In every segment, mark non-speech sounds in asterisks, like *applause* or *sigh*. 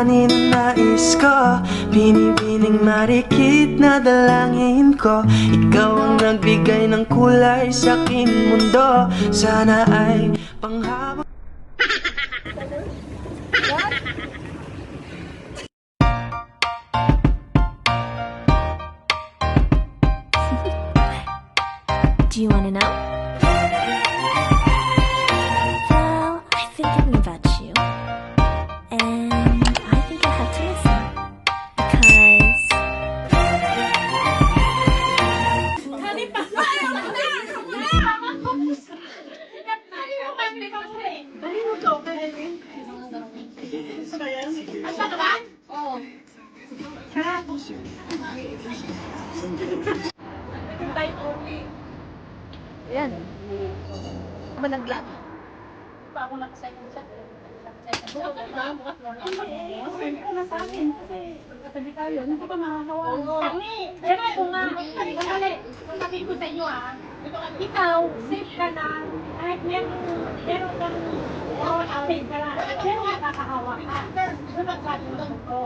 Alalahanin ang nais ko Binibining marikit na dalangin ko. Ikaw ang nagbigay ng kulay sa aking mundo. Sana ay panghabang *laughs* Do you want to know? Yan. Managlag. Pa ako nakasayang siya. Sabi tayo, hindi pa makakawa. Pero kung nga, sandali, sabi ko sa inyo ah, ikaw, safe ka na, kahit meron, meron kang, meron kang safe ka na, pero makakahawa ka. Doon ang sabi ko.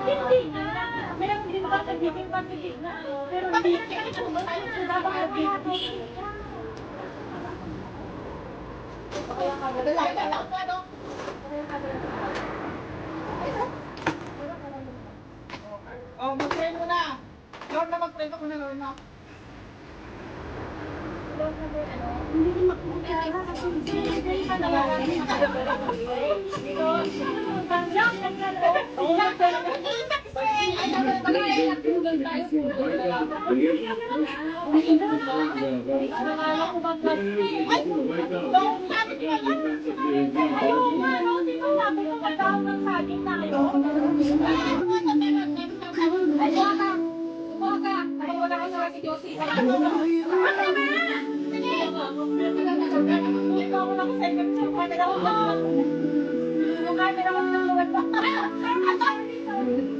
Hindi nga, meron din ba sa giving family na, pero hindi, dapat nag-giving. Oh, mag-train mo na. Lord na mag-train ako na, Lord na. Ay, wala ka sa si Josie. Ano ba? Hindi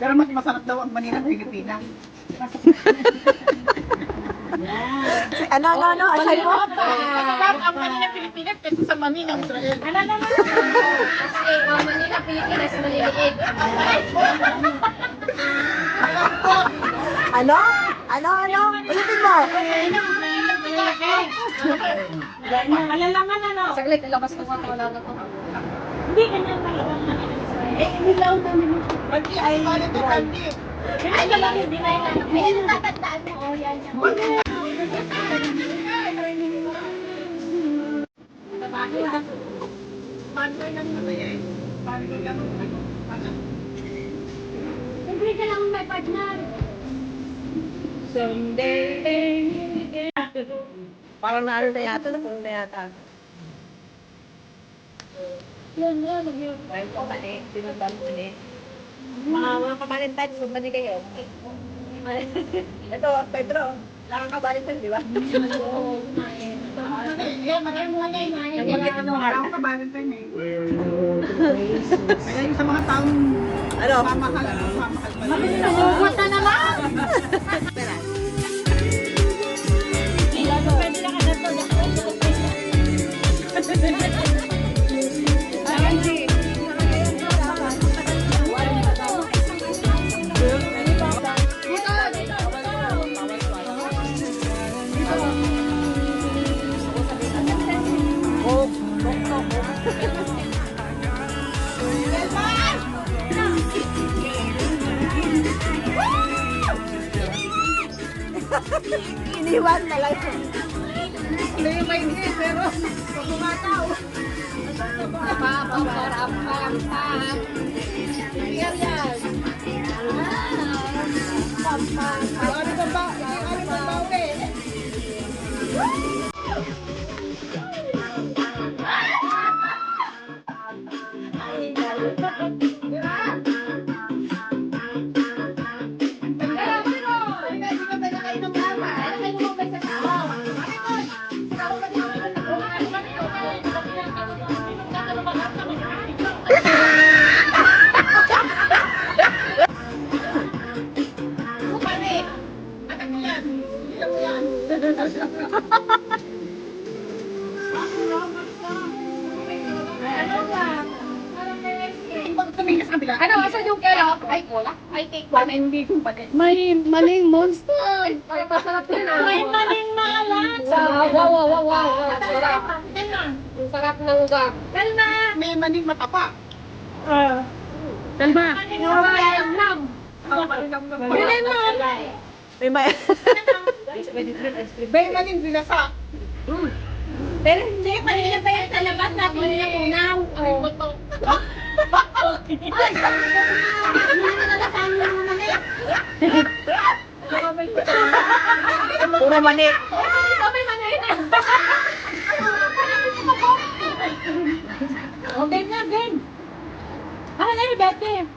Pero mas masarap daw ang Manila Pilipinas. Ano, ano, ano? Asay mo? Masarap ang Manila Pilipinas kaysa sa Manila Israel. Ano, ano, ano? Kasi ang Manila, Pilipinas, maliliit. Ano? Ano, ano? Ulitin mo. Malalaman ano? Saglit, ilabas ko nga wala na to. Hindi, ganyan talaga. Eh, nilaw namin. Pati ay malit ang kandi. Ganyan talaga, hindi na yun. Tatandaan mo. Oh, yan, yan. Paano lang naman yan? Paano lang naman? Siyempre ka lang may partner. Parang naano na yata, napunta na yata. Yan, yan, yan. Ay, pamali. Sinundan mo ni. Mga mga kabalintay, sundan ni kayo. Ito, Pedro. Nakakabalintay, di ba? Yan, marami mga ngayon. Yung mga harap ka ba rin tayo eh. Kaya sa mga taong Ano? mamahal, mamahal pa rin. Nagugot na Iniwan na lang. Hindi may hindi, pero pag bumataw. Ano ba ba? Ano ba ba? Ano, asan yung kaya? Ay, wala. Ay, take one. Hindi ko pa din. May maling monster. Ay, masarap yun ah. May maling maalat. Wow, wow, wow, wow, wow. Sarap. Ang sarap ng ugat. Kalma. May maning matapa. Ah. Kalma. Alam lang. Bilhin mo. May may... May maning binasa. Pero hindi, kanina pa yan sa labas natin yung unaw. Puro mani. Kami man eh. Oh, Ben na, Ben. Ah, na, Bete.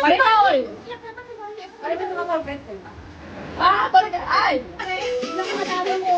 Paritol. Ah, balik. Ay! Naku, madami mo.